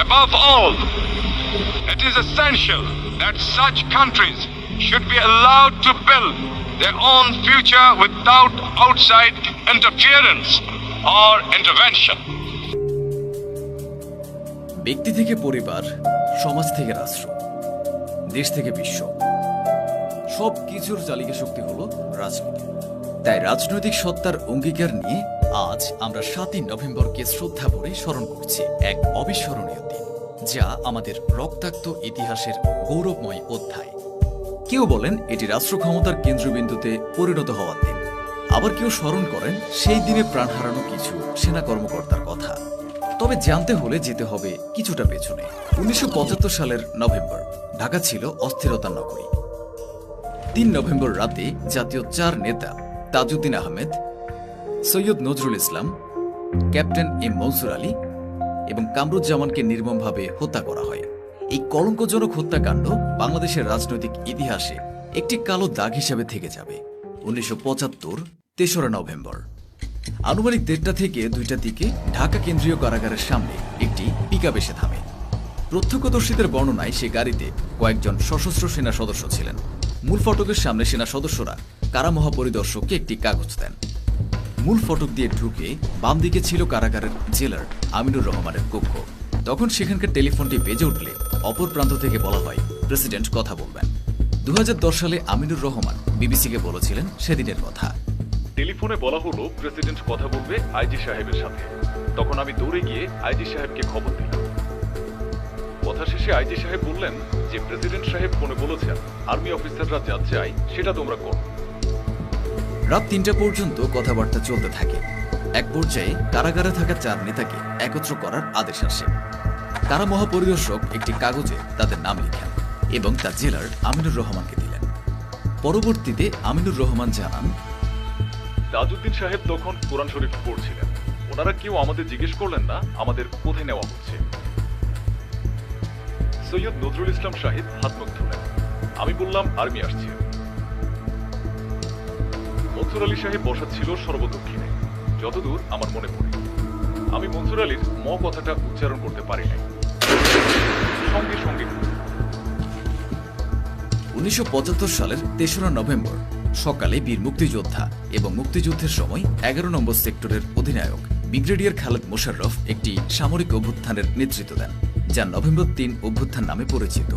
Above all, it is essential that such countries should be allowed to build their own future without outside interference or intervention. ব্যক্তি থেকে পরিবার সমাজ থেকে রাষ্ট্র দেশ থেকে বিশ্ব সব কিছুর চালিকা শক্তি হলো রাজনীতি। তাই রাজনৈতিক সত্তার অঙ্গীকার নিয়ে আজ আমরা সাতই নভেম্বরকে শ্রদ্ধা ভরে স্মরণ করছি এক অবিস্মরণীয় দিন যা আমাদের রক্তাক্ত ইতিহাসের গৌরবময় অধ্যায়। কেউ বলেন এটি রাষ্ট্র ক্ষমতার কেন্দ্রবিন্দুতে পরিণত হওয়ার দিন। আবার কেউ স্মরণ করেন সেই দিনে প্রাণ হারানো কিছু সেনা কর্মকর্তার কথা। তবে জানতে হলে যেতে হবে কিছুটা পেছনে। উনিশশো পঁচাত্তর সালের নভেম্বর ঢাকা ছিল অস্থিরতার নগরী। তিন নভেম্বর রাতে জাতীয় চার নেতা তাজউদ্দিন আহমেদ, সৈয়দ নজরুল ইসলাম, ক্যাপ্টেন এম মনসুর আলী এবং কামরুজ্জামানকে নির্মমভাবে হত্যা করা হয়। এই কলঙ্কজনক হত্যাকাণ্ড বাংলাদেশের রাজনৈতিক ইতিহাসে একটি কালো দাগ হিসেবে থেকে যাবে। উনিশশো পঁচাত্তর, তেসরা নভেম্বর। আনুমানিক দেড়টা থেকে দুইটা দিকে ঢাকা কেন্দ্রীয় কারাগারের সামনে একটি পিকআপ এসে থামে। প্রত্যক্ষদর্শীদের বর্ণনায় সে গাড়িতে কয়েকজন সশস্ত্র সেনা সদস্য ছিলেন। মূল ফটকের সামনে সেনা সদস্যরা, কারা মহাপরিদর্শককে একটি কাগজ দেন। মূল ফটক দিয়ে ঢুকে বাম দিকে ছিল কারাগারের জেলার আমিনুর রহমানের কক্ষ। তখন সেখানকার টেলিফোনটি বেজে উঠলে অপর প্রান্ত থেকে বলা হয়, প্রেসিডেন্ট কথা বলবেন। দু হাজার দশ সালে আমিনুর রহমান বিবিসিকে বলেছিলেন সেদিনের কথা। টেলিফোনে বলা হলো, প্রেসিডেন্ট কথা বলবে আইজি সাহেবের সাথে। তখন আমি দৌড়ে গিয়ে আইজি সাহেবকে খবর দিলাম কথা শেষে আইজি সাহেব বললেন যে প্রেসিডেন্ট সাহেব ফোনে বলেছেন আর্মি অফিসাররা যা চাই সেটা তোমরা করো। রাত তিনটা পর্যন্ত কথাবার্তা চলতে থাকে। এক পর্যায়ে কারাগারে থাকা চার নেতাকে একত্র করার আদেশ আসে। কারা মহাপরিদর্শক একটি কাগজে তাদের নাম লিখেন এবং তা জেলার আমিনুর রহমানকে দিলেন। পরবর্তীতে আমিনুর রহমান জানান তাজউদ্দিন সাহেব তখন কোরআন শরীফ পড়ছিলেন। ওনারা কেউ আমাদের জিজ্ঞেস করলেন না আমাদের কোথায় নেওয়া হচ্ছে? সৈয়দ নজরুল ইসলাম সাহেব হাত মুখ ধুলেন। আমি বললাম, আর্মি আসছে। মনসুর আলী সাহেব বসা ছিল সর্বদক্ষিণে। যতদূর আমার মনে পড়ে, আমি মনসুর আলীর ম কথাটা উচ্চারণ করতে পারি নাই। সঙ্গে সঙ্গে উনিশশো সালের তেসরা নভেম্বর, সকালে বীর মুক্তিযোদ্ধা এবং মুক্তিযুদ্ধের সময় এগারো নম্বর সেক্টরের অধিনায়ক ব্রিগেডিয়ার খালেদ মোশাররফ একটি সামরিক অভ্যুত্থানের নেতৃত্ব দেন। যা নভেম্বর তিন অভ্যুত্থান নামে পরিচিত।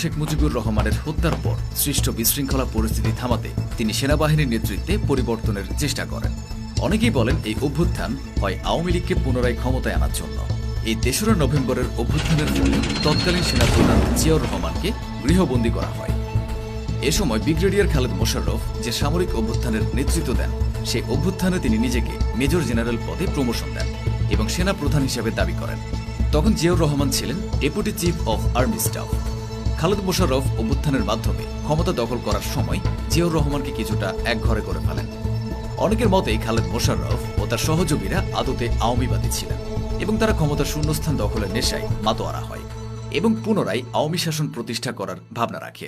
শেখ মুজিবুর রহমানের হত্যার পর সৃষ্ট বিশৃঙ্খলা পরিস্থিতি থামাতে তিনি সেনাবাহিনীর নেতৃত্বে পরিবর্তনের চেষ্টা করেন। অনেকেই বলেন এই অভ্যুত্থান হয় আওয়ামী লীগকে পুনরায় ক্ষমতায় আনার জন্য। এই তেসরা নভেম্বরের অভ্যুত্থানের ফলে তৎকালীন সেনাপ্রধান জিয়াউর রহমানকে গৃহবন্দী করা হয়। এ সময় ব্রিগেডিয়ার খালেদ মোশাররফ যে সামরিক অভ্যুত্থানের নেতৃত্ব দেন, সেই অভ্যুত্থানে তিনি নিজেকে মেজর জেনারেল পদে প্রমোশন দেন এবং সেনা প্রধান হিসেবে দাবি করেন। তখন জিয়াউর রহমান ছিলেন deputy chief of army staff. Khaled Mosharraf অভ্যুত্থানের মাধ্যমে ক্ষমতা দখল করার সময় জিয়াউর রহমানকে কিছুটা একঘরে করে ফেলেন। অনেকের মতেই খালেদ মোশাররফ ও তার সহযোগীরা আদতে আওয়ামীবাদী ছিলেন এবং তারা ক্ষমতার শূন্যস্থান দখলের নেশায় মাতোয়ারা হয় এবং পুনরায় আওয়ামী শাসন প্রতিষ্ঠা করার ভাবনা রাখে।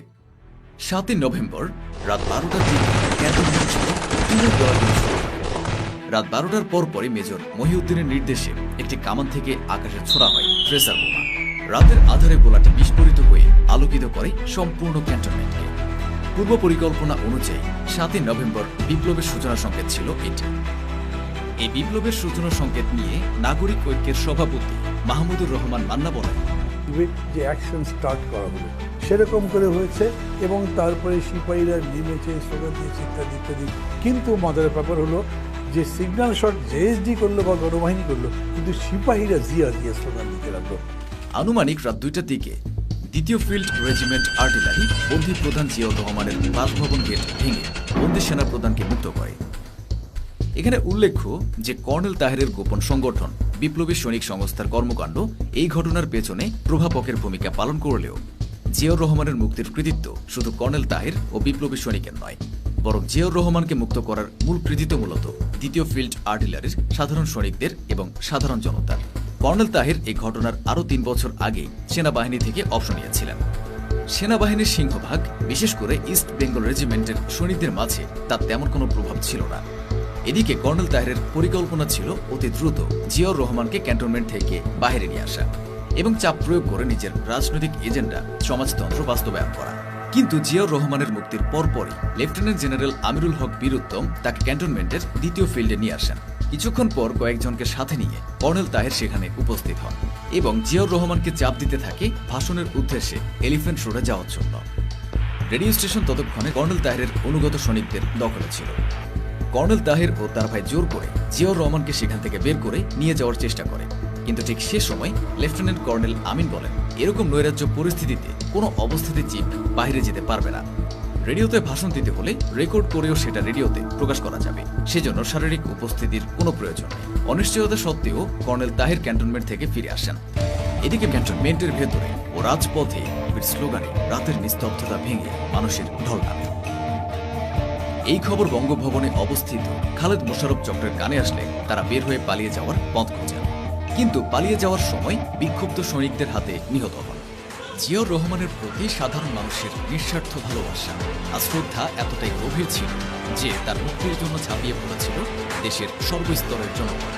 সাতই নভেম্বর রাত বারোটার দিকে ক্যান্টনমেন্ট ছিল শুরু হয়। রাত বারোটার পর পরই মেজর মহিউদ্দিনের নির্দেশে একটি কামান থেকে আকাশে ছোড়া হয় ট্রেসার বোমা। রাতের আধারে গোলাটি বিস্ফোরিত হয়ে আলোকিত করে সম্পূর্ণ ক্যান্টনমেন্টকে। পূর্ব পরিকল্পনা অনুযায়ী সাতই নভেম্বর বিপ্লবের সূচনা সংকেত ছিল এটি। এই বিপ্লবের সূচনা সংকেত নিয়ে নাগরিক ঐক্যের সভাপতি মাহমুদুর রহমান মান্না বলেন যে অ্যাকশন স্টার্ট করা হলো। সেরকম করে হয়েছে এবং তারপরে সিপাহীরা নেমেছে স্লোগান দিয়েছে ইত্যাদি ইত্যাদি কিন্তু মজার ব্যাপার হলো যে সিগন্যাল শট জেএসডি করল বা গণবাহিনী করল, কিন্তু সিপাহীরা জিয়া স্লোগান দিতে লাগল। আনুমানিক রাত দুইটার দিকে দ্বিতীয় ফিল্ড রেজিমেন্ট আর্টিলারি বন্দী প্রধান জিয়াউর রহমানের বাসভবন গেট ভেঙে বন্দী সেনা প্রধানকে মুক্ত করে। এখানে উল্লেখ্য যে কর্নেল তাহেরের গোপন সংগঠন বিপ্লবী সৈনিক সংস্থার কর্মকাণ্ড এই ঘটনার পেছনে প্রভাবকের ভূমিকা পালন করলেও জিয়াউর রহমানের মুক্তির কৃতিত্ব শুধু কর্নেল তাহের ও বিপ্লবী সৈনিকের নয়। বরং জিয়াউর রহমানকে মুক্ত করার মূল কৃতিত্ব মূলত দ্বিতীয় ফিল্ড আর্টিলারির সাধারণ সৈনিকদের এবং সাধারণ জনতার। কর্নেল তাহের এই ঘটনার আরও তিন বছর আগে সেনাবাহিনী থেকে অবসর নিয়েছিলেন। সেনাবাহিনীর সিংহভাগ, বিশেষ করে ইস্ট বেঙ্গল রেজিমেন্টের সৈনিকদের মাঝে, তার তেমন কোনো প্রভাব ছিল না। এদিকে কর্নেল তাহেরের পরিকল্পনা ছিল অতি দ্রুত জিয়াউর রহমানকে ক্যান্টনমেন্ট থেকে বাইরে নিয়ে আসা এবং চাপ প্রয়োগ করে নিজের রাজনৈতিক এজেন্ডা সমাজতন্ত্র বাস্তবায়ন করা। কিন্তু জিয়াউর রহমানের মুক্তির পরপরই লেফটেন্যান্ট জেনারেল আমিরুল হক বীর উত্তম তাকে ক্যান্টনমেন্টের দ্বিতীয় ফিল্ডে নিয়ে আসেন। কিছুক্ষণ পর কয়েকজনকে সাথে নিয়ে কর্নেল তাহের সেখানে উপস্থিত হন এবং জিয়াউর রহমানকে চাপ দিতে থাকে ভাষণের উদ্দেশ্যে এলিফ্যান্ট রোডে যাওয়ার জন্য। রেডিও স্টেশন ততক্ষণে কর্নেল তাহেরের অনুগত সৈনিকদের দখলে ছিল। কর্নেল তাহের ও তার ভাই জোর করে জিয়াউর রহমানকে সেখান থেকে বের করে নিয়ে যাওয়ার চেষ্টা করে। কিন্তু ঠিক সে সময় লেফটেন্যান্ট কর্নেল আমিন বলেন এরকম নৈরাজ্য পরিস্থিতিতে কোনো অবস্থাতে চিফ বাইরে যেতে পারবে না। রেডিওতে ভাষণ দিতে হলে রেকর্ড করেও সেটা রেডিওতে প্রকাশ করা যাবে। সেজন্য শারীরিক উপস্থিতির কোনো প্রয়োজন অনিশ্চয়তা সত্ত্বেও কর্নেল তাহের ক্যান্টনমেন্ট থেকে ফিরে আসেন। এদিকে ক্যান্টনমেন্টের ভেতরে ও রাজপথে স্লোগানে রাতের নিস্তব্ধতা ভেঙে মানুষের ঢল নামে। এই খবর বঙ্গভবনে অবস্থিত খালেদ মোশারফ চক্রের কানে আসলে তারা বের হয়ে পালিয়ে যাওয়ার পথ খোঁজেন। কিন্তু পালিয়ে যাওয়ার সময় বিক্ষুব্ধ সৈনিকদের হাতে নিহত হন। জিয়াউর রহমানের প্রতি সাধারণ মানুষের নিঃস্বার্থ ভালোবাসা আর শ্রদ্ধা এতটাই গভীর ছিল যে তার মুক্তির জন্য ঝাঁপিয়ে পড়েছিল দেশের সর্বস্তরের জনগণ।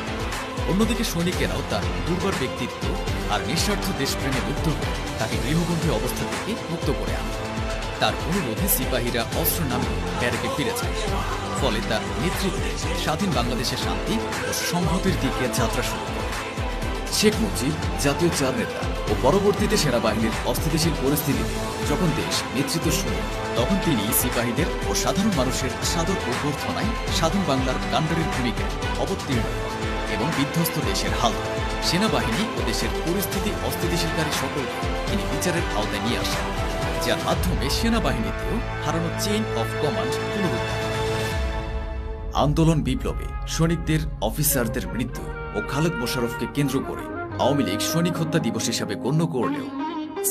অন্যদিকে সৈনিকেরাও তার দুর্বার ব্যক্তিত্ব আর নিঃস্বার্থ দেশপ্রেমে হয়ে তাকে গৃহবন্দী অবস্থা থেকে মুক্ত করে আনে। তার অনুরোধে সিপাহীরা অস্ত্র নামে ব্যারেকে ফিরে যায়। ফলে তার নেতৃত্বে স্বাধীন বাংলাদেশের শান্তি ও সংহতির দিকে যাত্রা শুরু করে। শেখ মুজিব জাতীয় চার নেতা ও পরবর্তীতে সেনাবাহিনীর অস্থিতিশীল পরিস্থিতিতে যখন দেশ নেতৃত্ব শুরু তখন তিনি সিপাহীদের ও সাধারণ মানুষের সাদর অভ্যর্থনায় স্বাধীন বাংলার কাণ্ডারের ভূমিকায় অবতীর্ণ এবং বিধ্বস্ত দেশের হাল সেনাবাহিনী ও দেশের পরিস্থিতি অস্থিতিশীলকারী সকলকে তিনি বিচারের আওতায় নিয়ে আসেন, যার মাধ্যমে সেনাবাহিনীতেও হারানো চেইন অফ কমান্ড পুনরুদ্ধার আন্দোলন বিপ্লবে সৈনিকদের অফিসারদের মৃত্যু ও খালেদ মোশাররফকে কেন্দ্র করে আওয়ামী লীগ সৈনিক হত্যা দিবস হিসাবে গণ্য করলেও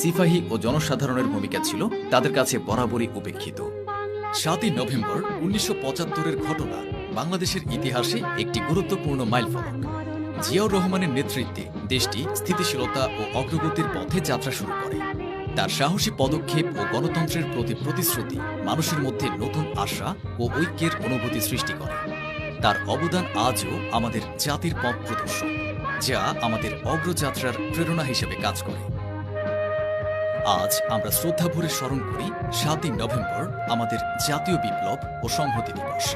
সিপাহী ও জনসাধারণের ভূমিকা ছিল তাদের কাছে বরাবরই উপেক্ষিত। সাতই নভেম্বর উনিশশো পঁচাত্তরের ঘটনা বাংলাদেশের ইতিহাসে একটি গুরুত্বপূর্ণ মাইলফলক। জিয়াউর রহমানের নেতৃত্বে দেশটি স্থিতিশীলতা ও অগ্রগতির পথে যাত্রা শুরু করে। তার সাহসী পদক্ষেপ ও গণতন্ত্রের প্রতি প্রতিশ্রুতি মানুষের মধ্যে নতুন আশা ও ঐক্যের অনুভূতি সৃষ্টি করে। তার অবদান আজও আমাদের জাতির পথ প্রদর্শক, যা আমাদের অগ্রযাত্রার প্রেরণা হিসেবে কাজ করে। আজ আমরা শ্রদ্ধাভরে স্মরণ করি সাতই নভেম্বর, আমাদের জাতীয় বিপ্লব ও সংহতি দিবস।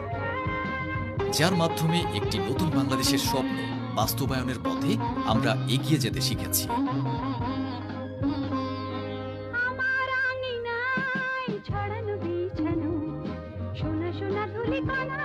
যার মাধ্যমে একটি নতুন বাংলাদেশের স্বপ্ন বাস্তবায়নের পথে আমরা এগিয়ে যেতে শিখেছি। সোনা সোনা ধুলি কণা